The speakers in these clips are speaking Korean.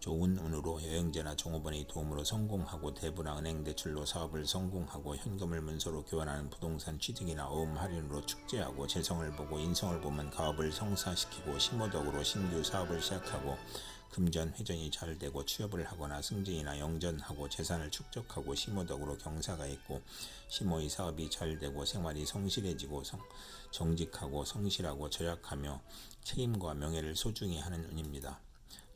좋은 운으로 여행제나 종업원의 도움으로 성공하고 대부나 은행 대출로 사업을 성공하고 현금을 문서로 교환하는 부동산 취득이나 어음 할인으로 축제하고 재성을 보고 인성을 보면 가업을 성사시키고 심호덕으로 신규 사업을 시작하고 금전 회전이 잘 되고 취업을 하거나 승진이나 영전하고 재산을 축적하고 심호덕으로 경사가 있고 심호의 사업이 잘 되고 생활이 성실해지고 성, 정직하고 성실하고 절약하며 책임과 명예를 소중히 하는 운입니다.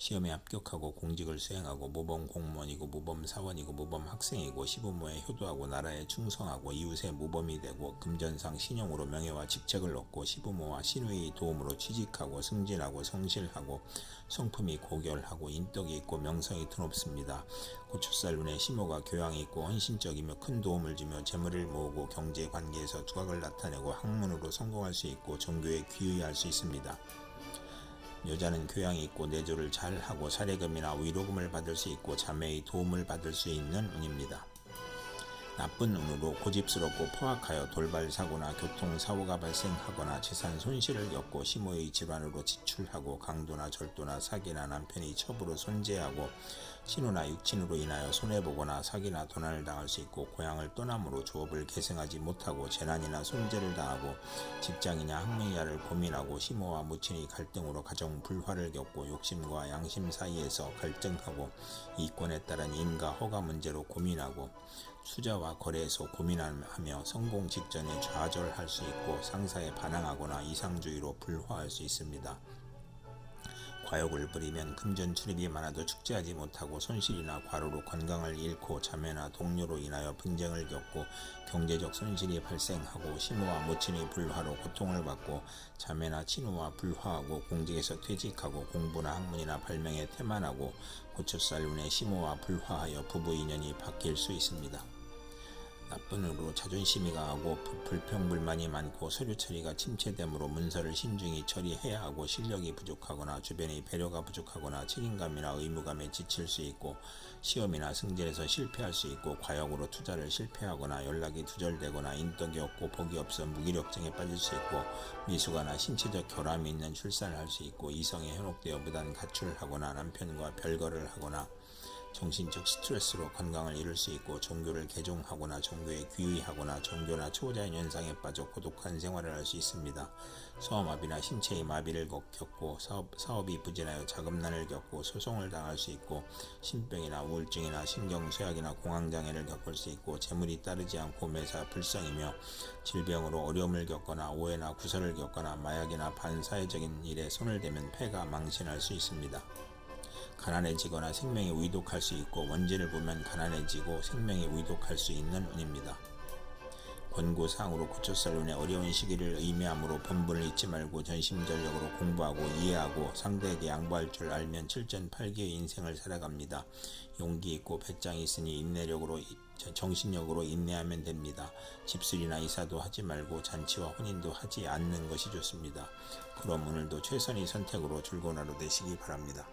시험에 합격하고 공직을 수행하고 모범 공무원이고 모범 사원이고 모범 학생이고 시부모에 효도하고 나라에 충성하고 이웃의 모범이 되고 금전상 신용으로 명예와 직책을 얻고 시부모와 신우의 도움으로 취직하고 승진하고 성실하고 성품이 고결하고 인덕이 있고 명성이 드높습니다. 고추살 눈에 심호가 교양이 있고 헌신적이며 큰 도움을 주며 재물을 모으고 경제 관계에서 두각을 나타내고 학문으로 성공할 수 있고 종교에 귀의할 수 있습니다. 여자는 교양이 있고 내조를 잘 하고 사례금이나 위로금을 받을 수 있고 자매의 도움을 받을 수 있는 운입니다. 나쁜 운으로 고집스럽고 포악하여 돌발 사고나 교통 사고가 발생하거나 재산 손실을 겪고 심호의 질환으로 지출하고 강도나 절도나 사기나 남편이 첩으로 손재하고 신우나 육친으로 인하여 손해보거나 사기나 도난을 당할 수 있고 고향을 떠남으로 조업을 계승하지 못하고 재난이나 손재를 당하고 직장이나 학문이야를 고민하고 시모와 무친이 갈등으로 가정 불화를 겪고 욕심과 양심 사이에서 갈등하고 이권에 따른 인가 허가 문제로 고민하고 수자와 거래에서 고민하며 성공 직전에 좌절할 수 있고 상사에 반항하거나 이상주의로 불화할 수 있습니다. 과욕을 부리면 금전 출입이 많아도 축제하지 못하고 손실이나 과로로 건강을 잃고 자매나 동료로 인하여 분쟁을 겪고 경제적 손실이 발생하고 시모와 모친이 불화로 고통을 받고 자매나 친우와 불화하고 공직에서 퇴직하고 공부나 학문이나 발명에 태만하고 고초살 운에 시모와 불화하여 부부 인연이 바뀔 수 있습니다. 나쁜 으로 자존심이 강하고 불평불만이 많고 서류 처리가 침체되므로 문서를 신중히 처리해야 하고 실력이 부족하거나 주변의 배려가 부족하거나 책임감이나 의무감에 지칠 수 있고 시험이나 승진에서 실패할 수 있고 과욕으로 투자를 실패하거나 연락이 두절되거나 인덕이 없고 복이 없어 무기력증에 빠질 수 있고 미숙아나 신체적 결함이 있는 출산을 할 수 있고 이성에 현혹되어 무단 가출하거나 남편과 별거를 하거나 정신적 스트레스로 건강을 잃을 수 있고 종교를 개종하거나 종교에 귀의하거나 종교나 초자연 현상에 빠져 고독한 생활을 할 수 있습니다. 소아마비나 신체의 마비를 겪고 사업, 사업이 부진하여 자금난을 겪고 소송을 당할 수 있고 신병이나 우울증이나 신경쇠약이나 공황장애를 겪을 수 있고 재물이 따르지 않고 매사 불성이며 질병으로 어려움을 겪거나 오해나 구설을 겪거나 마약이나 반사회적인 일에 손을 대면 폐가 망신할 수 있습니다. 가난해지거나 생명이 위독할 수 있고 원진을 보면 가난해지고 생명이 위독할 수 있는 운입니다. 권고사항으로 고초살론의 어려운 시기를 의미하므로 본분을 잊지 말고 전심전력으로 공부하고 이해하고 상대에게 양보할 줄 알면 7전8기의 인생을 살아갑니다. 용기 있고 배짱이 있으니 인내력으로 정신력으로 인내하면 됩니다. 집술이나 이사도 하지 말고 잔치와 혼인도 하지 않는 것이 좋습니다. 그럼 오늘도 최선의 선택으로 출근하러 되시기 바랍니다.